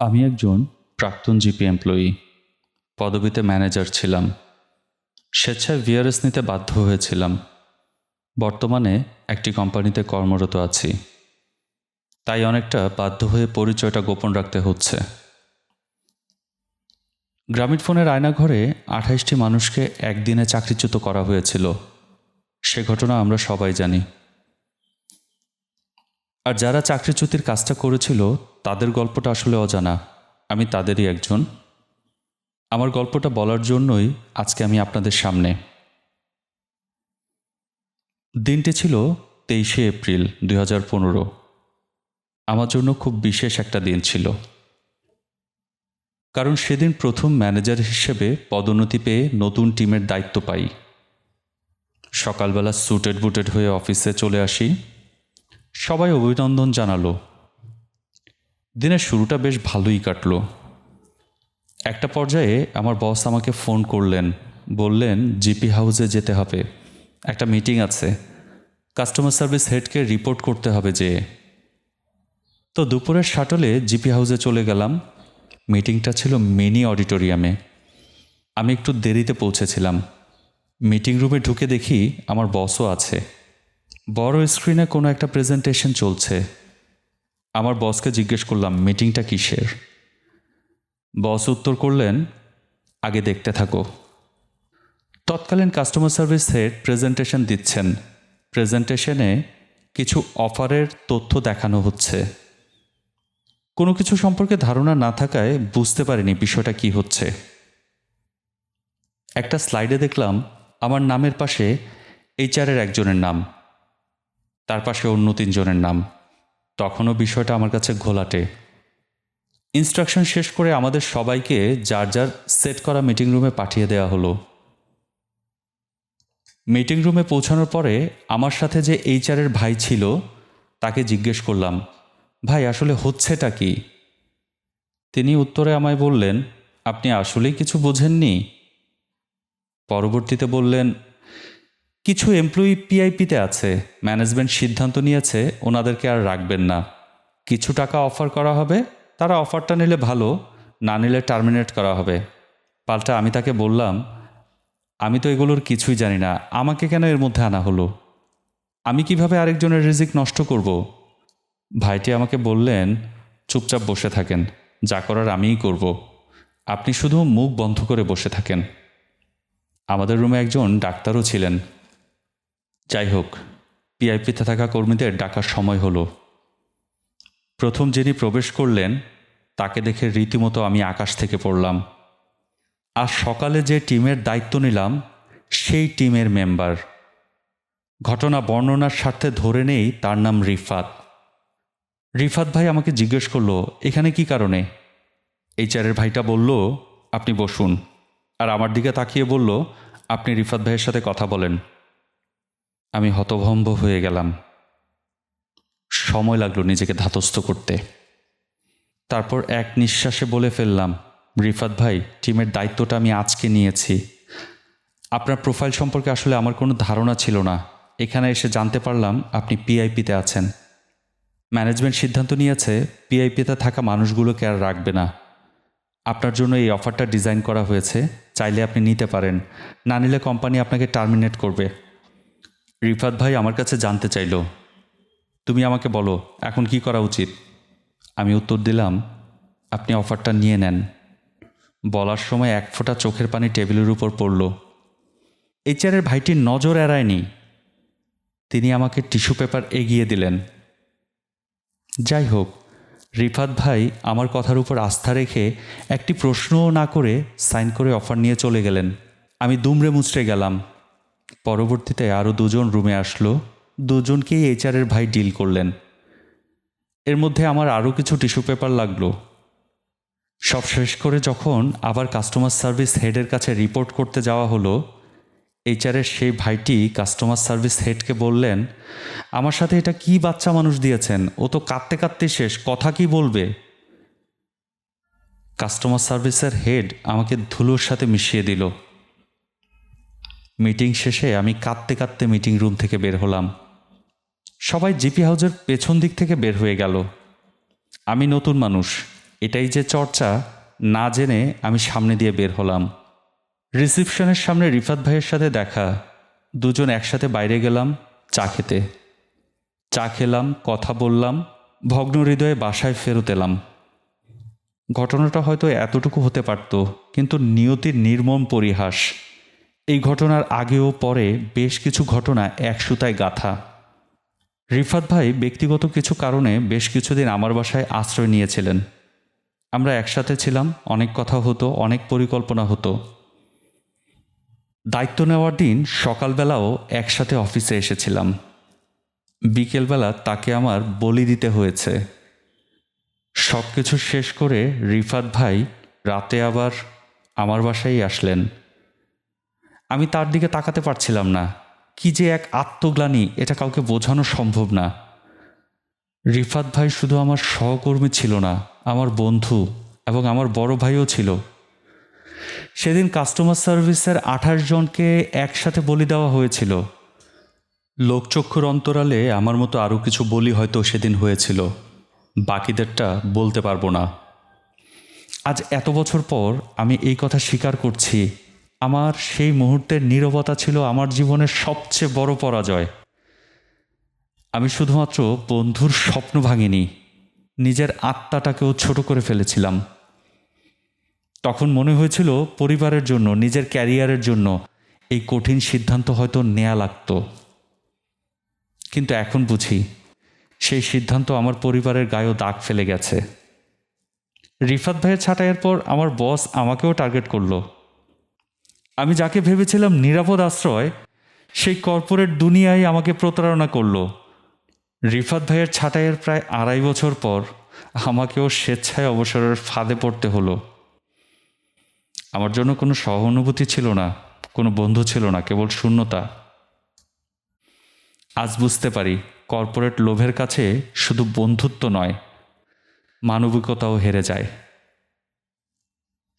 আমি একজন প্রাক্তন জিপি এমপ্লয়ি। পদবিতে ম্যানেজার ছিলাম। স্বেচ্ছায় ভিআরএস নিতে বাধ্য হয়েছিলাম। বর্তমানে একটি কোম্পানিতে কর্মরত আছি। তাই অনেকটা বাধ্য হয়ে পরিচয়টা গোপন রাখতে হচ্ছে। গ্রামীণ ফোনের আয়নাঘরে আঠাইশটি মানুষকে একদিনে চাকরিচ্যুত করা হয়েছিল। সে ঘটনা আমরা সবাই জানি। আর যারা চাকরিচ্যুতির কাজটা করেছিল তাদের গল্পটা আসলে অজানা। আমি তাদেরই একজন। আমার গল্পটা বলার জন্যই আজকে আমি আপনাদের সামনে। দিনটি ছিল তেইশে এপ্রিল দুই হাজার পনেরো। আমার জন্য খুব বিশেষ একটা দিন ছিল। কারণ সেদিন প্রথম ম্যানেজার হিসেবে পদোন্নতি পেয়ে নতুন টিমের দায়িত্ব পাই। সকালবেলা সুটেড বুটেড হয়ে অফিসে চলে আসি। সবাই অভিনন্দন জানালো। দিনের শুরুটা বেশ ভালোই কাটল। একটা পর্যায়ে আমার বস আমাকে ফোন করলেন, বললেন, জিপি হাউসে যেতে হবে। একটা মিটিং আছে। কাস্টমার সার্ভিস হেডকে রিপোর্ট করতে হবে যে তো দুপুরের শাটলে জিপি হাউসে চলে গেলাম। মিটিংটা ছিল মিনি অডিটোরিয়ামে। আমি একটু দেরিতে পৌঁছেছিলাম। মিটিং রুমে ঢুকে দেখি আমার বসও আছে। বড় স্ক্রিনে কোনো একটা প্রেজেন্টেশন চলছে। আমার বসকে জিজ্ঞেস করলাম, মিটিংটা কিসের? বস উত্তর করলেন, আগে দেখতে থাকো। তৎকালীন কাস্টমার সার্ভিস হেড প্রেজেন্টেশন দিচ্ছেন। প্রেজেন্টেশনে কিছু অফারের তথ্য দেখানো হচ্ছে। কোনো কিছু সম্পর্কে ধারণা না থাকায় বুঝতে পারিনি বিষয়টা কি হচ্ছে। একটা স্লাইডে দেখলাম, আমার নামের পাশে এইচআরের একজনের নাম, তার পাশে অন্য তিনজনের নাম। তখনও বিষয়টা আমার কাছে ঘোলাটে। ইনস্ট্রাকশন শেষ করে আমাদের সবাইকে যার যার সেট করা মিটিং রুমে পাঠিয়ে দেওয়া হলো। মিটিং রুমে পৌঁছানোর পরে আমার সাথে যে এইচআরের ভাই ছিল, তাকে জিজ্ঞেস করলাম, ভাই, আসলে হচ্ছেটা কি? তিনি উত্তরে আমায় বললেন, আপনি আসলেই কিছু বোঝেননি? পরবর্তীতে বললেন কিছু এমপ্লয়ি পিআইপিতে আছে ম্যানেজমেন্ট সিদ্ধান্ত নিয়েছে, ওনাদেরকে আর রাখবেন না। কিছু টাকা অফার করা হবে, তারা অফারটা নিলে ভালো, না নিলে টার্মিনেট করা হবে। পাল্টা আমি তাকে বললাম, আমি তো এগুলোর কিছুই জানি না, আমাকে কেন এর মধ্যে আনা হলো? আমি কীভাবে আরেকজনের রিজিক নষ্ট করব? ভাইটি আমাকে বললেন, চুপচাপ বসে থাকেন, যা করার আমিই করব। আপনি শুধু মুখ বন্ধ করে বসে থাকেন। আমাদের রুমে একজন ডাক্তারও ছিলেন। যাই হোক পিআইপিতে থাকা কর্মীদের ডাকার সময় হলো। প্রথম যিনি প্রবেশ করলেন, তাকে দেখে রীতিমতো আমি আকাশ থেকে পড়লাম। আর সকালে যে টিমের দায়িত্ব নিলাম, সেই টিমের মেম্বার। ঘটনা বর্ণনার স্বার্থে ধরে নেই তার নাম রিফাত। রিফাত ভাই আমাকে জিজ্ঞেস করল, এখানে কি কারণে? এইচআরের ভাইটা বলল, আপনি বসুন। আর আমার দিকে তাকিয়ে বলল, আপনি রিফাত ভাইয়ের সাথে কথা বলেন। আমি হতভম্ব হয়ে গেলাম। সময় লাগল নিজেকে ধাতস্থ করতে। তারপর এক নিঃশ্বাসে বলে ফেললাম, রিফাত ভাই, টিমের দায়িত্বটা আমি আজকে নিয়েছি। আপনার প্রোফাইল সম্পর্কে আসলে আমার কোনো ধারণা ছিল না। এখানে এসে জানতে পারলাম আপনি পিআইপিতে আছেন। ম্যানেজমেন্ট সিদ্ধান্ত নিয়েছে, পিআইপিতে থাকা মানুষগুলোকে আর রাখবে না। আপনার জন্য এই অফারটা ডিজাইন করা হয়েছে, চাইলে আপনি নিতে পারেন। না নিলে কোম্পানি আপনাকে টার্মিনেট করবে। রিফাত ভাই আমার কাছে জানতে চাইল, তুমি আমাকে বলো, এখন কি করা উচিত? আমি উত্তর দিলাম, আপনি অফারটা নিয়ে নেন। বলার সময় এক ফোঁটা চোখের পানি টেবিলের উপর পড়ল। এইচআরের ভাইটির নজর এড়ায়নি। তিনি আমাকে টিস্যু পেপার এগিয়ে দিলেন। যাই হোক, রিফাত ভাই আমার কথার উপর আস্থা রেখে একটি প্রশ্নও না করে সাইন করে অফার নিয়ে চলে গেলেন। আমি দুমড়ে মুচড়ে গেলাম। পরবর্তীতে আরও দুজন রুমে আসলো। দুজনকেই এইচআরের ভাই ডিল করলেন। এর মধ্যে আমার আরও কিছু টিস্যু পেপার লাগল। সব শেষ করে যখন আবার কাস্টমার সার্ভিস হেডের কাছে রিপোর্ট করতে যাওয়া হলো এইচআরের সেই ভাইটি কাস্টমার সার্ভিস হেডকে বললেন, আমার সাথে এটা কি বাচ্চা মানুষ দিয়েছেন? ও তো কাঁদতে কাঁদতে শেষ, কথা কি বলবে? কাস্টমার সার্ভিসের হেড আমাকে ধুলোর সাথে মিশিয়ে দিল। মিটিং শেষে আমি কাঁদতে কাঁদতে মিটিং রুম থেকে বের হলাম। সবাই জিপি হাউজের পেছন দিক থেকে বের হয়ে গেল। আমি নতুন মানুষ। এটাই যে চর্চা, না জেনে আমি সামনে দিয়ে বের হলাম। রিসিপশনের সামনে রিফাত ভাইয়ের সাথে দেখা। দুজন একসাথে বাইরে গেলাম চা খেতে। চা খেলাম, কথা বললাম, ভগ্ন হৃদয়ে বাসায় ফেরত এলাম। ঘটনাটা হয়তো এতটুকু হতে পারত, কিন্তু নিয়তির নির্মম পরিহাস। এই ঘটনার আগেও পরে বেশ কিছু ঘটনা এক সুতায় গাথা। রিফাত ভাই ব্যক্তিগত কিছু কারণে বেশ কিছুদিন আমার বাসায় আশ্রয় নিয়েছিলেন। আমরা একসাথে ছিলাম, অনেক কথা হতো, অনেক পরিকল্পনা হতো। দায়িত্ব নেওয়ার দিন সকালবেলাও একসাথে অফিসে এসেছিলাম। বিকেলবেলা তাকে আমার বলি দিতে হয়েছে। সব কিছু শেষ করে রিফাত ভাই রাতে আবার আমার বাসায় আসলেন। আমি তার দিকে তাকাতে পারছিলাম না। কি যে এক আত্মগ্লানি, এটা কাউকে বোঝানো সম্ভব না। রিফাত ভাই শুধু আমার সহকর্মী ছিল না, আমার বন্ধু এবং আমার বড় ভাইও ছিল। সেদিন কাস্টমার সার্ভিসের আঠাশ জনকে একসাথে বলি দেওয়া হয়েছিল। লোকচক্ষুর অন্তরালে আমার মতো আরও কিছু বলি হয়তো সেদিন হয়েছিল। বাকিদেরটা বলতে পারব না। আজ এত বছর পর আমি এই কথা স্বীকার করছি। আমার সেই মুহূর্তের নীরবতা ছিল আমার জীবনের সবচেয়ে বড় পরাজয়। আমি শুধুমাত্র বন্ধুর স্বপ্ন ভাঙিনি, নিজের আত্মাটাকেও ছোট করে ফেলেছিলাম। তখন মনে হয়েছিল পরিবারের জন্য, নিজের ক্যারিয়ারের জন্য এই কঠিন সিদ্ধান্ত হয়তো নেয়া লাগতো। কিন্তু এখন বুঝি, সেই সিদ্ধান্ত আমার পরিবারের গায়েও দাগ ফেলে গেছে। রিফাত ভাইয়ের ছাঁটাইয়ের পর আমার বস আমাকেও টার্গেট করল। আমি যাকে ভেবেছিলাম নিরাপদ আশ্রয়, সেই কর্পোরেট দুনিয়ায় আমাকে প্রতারণা করল। রিফাত ভাইয়ের ছাঁটাইয়ের প্রায় আড়াই বছর পর আমাকেও স্বেচ্ছায় অবসরের ফাঁদে পড়তে হলো। আমার জন্য কোনো সহানুভূতি ছিল না, কোনো বন্ধু ছিল না, কেবল শূন্যতা। আজ বুঝতে পারি, কর্পোরেট লোভের কাছে শুধু বন্ধুত্ব নয়, মানবিকতাও হেরে যায়।